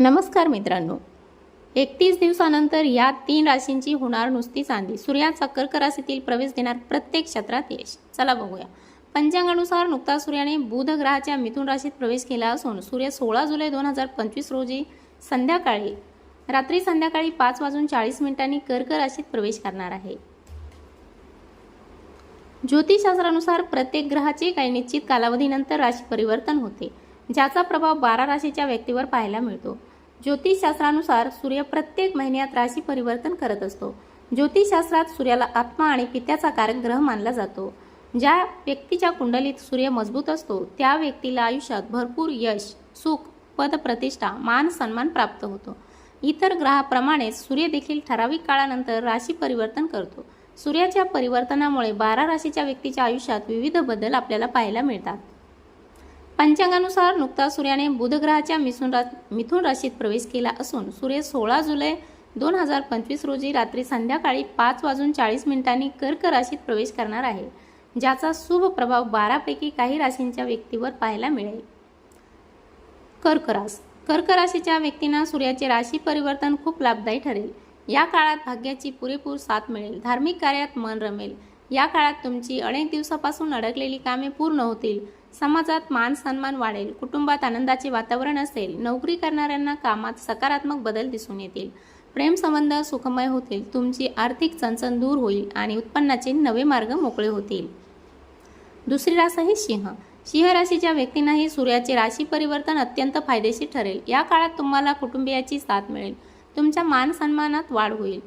नमस्कार मित्रांनो. एकतीस दिवसानंतर या तीन राशींची होणार नुसती चांदी. सूर्याचा कर्क राशीतील प्रवेश देणार प्रत्येक क्षेत्रात यश. चला बघूया. पंचांगानुसार नुकताच सूर्याने बुध ग्रहाच्या मिथुन राशीत प्रवेश केला असून सूर्य सोळा जुलै दोन हजार पंचवीस रोजी संध्याकाळी रात्री संध्याकाळी पाच वाजून चाळीस मिनिटांनी कर्क राशीत प्रवेश करणार आहे. ज्योतिषशास्त्रानुसार प्रत्येक ग्रहाचे काही निश्चित कालावधीनंतर राशी परिवर्तन होते ज्याचा प्रभाव बारा राशीच्या व्यक्तीवर पाहायला मिळतो. ज्योतिषशास्त्रानुसार सूर्य प्रत्येक महिन्यात राशी परिवर्तन करत असतो. ज्योतिषशास्त्रात सूर्याला आत्मा आणि पित्याचा कारक ग्रह मानला जातो. ज्या व्यक्तीच्या कुंडलीत सूर्य मजबूत असतो त्या व्यक्तीला आयुष्यात भरपूर यश सुख पद प्रतिष्ठा मान सन्मान प्राप्त होतो. इतर ग्रहाप्रमाणेच सूर्य देखील ठराविक काळानंतर राशी परिवर्तन करतो. सूर्याच्या परिवर्तनामुळे बारा राशीच्या व्यक्तीच्या आयुष्यात विविध बदल आपल्याला पाहायला मिळतात. पंचांगानुसार नुकताच सूर्याने बुध ग्रहाच्या मिथुन रा मिथुन राशीत प्रवेश केला असून सूर्य सोळा जुलै दोन हजार पंचवीस रोजी रात्री संध्याकाळी पाच वाजून चाळीस मिनिटांनी कर्क राशीत प्रवेश करणार आहे ज्याचा शुभ प्रभाव बारापैकी काही राशींच्या व्यक्तीवर पाहायला मिळेल. कर्क रास कर्क राशीच्या व्यक्तींना सूर्याचे राशी परिवर्तन खूप लाभदायी ठरेल. या काळात भाग्याची पुरेपूर साथ मिळेल. धार्मिक कार्यात मन रमेल. या काळात तुमची अनेक दिवसापासून अडकलेली कामे पूर्ण होतील. समाजात मान सन्मान वाढेल कुटुंबात आनंदाचे वातावरण असेल नोकरी करणाऱ्यांना कामात सकारात्मक बदल दिसून येतील. प्रेमसंबंध सुखमय होतील तुमची आर्थिक चणचण दूर होईल आणि उत्पन्नाचे नवे मार्ग मोकळे होतील. दुसरी रास आहे सिंह. सिंह राशीच्या व्यक्तींनाही सूर्याचे राशी परिवर्तन अत्यंत फायदेशीर ठरेल. या काळात तुम्हाला कुटुंबियाची साथ मिळेल. तुमच्या मान सन्मानात वाढ होईल.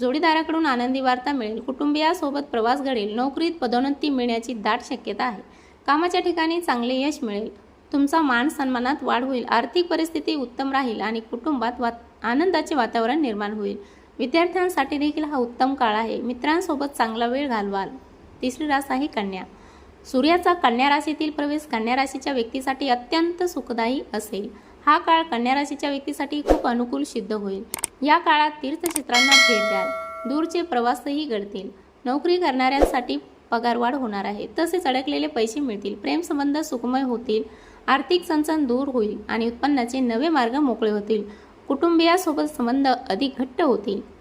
जोडीदाराकडून आनंदी वार्ता मिळेल. कुटुंबियासोबत प्रवास घडेल. नोकरीत पदोन्नती मिळण्याची दाट शक्यता आहे. कामाच्या ठिकाणी चांगले यश मिळेल. तुमचा मान सन्मानात वाढ होईल. आर्थिक परिस्थिती उत्तम राहील आणि कुटुंबात वा आनंदाचे वातावरण निर्माण होईल. विद्यार्थ्यांसाठी देखील हा उत्तम काळ आहे. मित्रांसोबत चांगला वेळ घालवाल. तिसरी रास आहे कन्या. सूर्याचा कन्या राशीतील प्रवेश कन्या राशीच्या व्यक्तीसाठी अत्यंत सुखदायी असेल. हा काळ कन्या राशीच्या व्यक्तीसाठी खूप अनुकूल सिद्ध होईल. या काळात तीर्थक्षेत्रांना भेट द्याल. दूरचे प्रवासही घडतील. नोकरी करणाऱ्यांसाठी पगारवाढ होणार आहे. तसेच अडकलेले पैसे मिळतील. प्रेमसंबंध सुखमय होतील. आर्थिक चणचण दूर होईल आणि उत्पन्नाचे नवे मार्ग मोकळे होतील. कुटुंबियासोबत संबंध अधिक घट्ट होतील.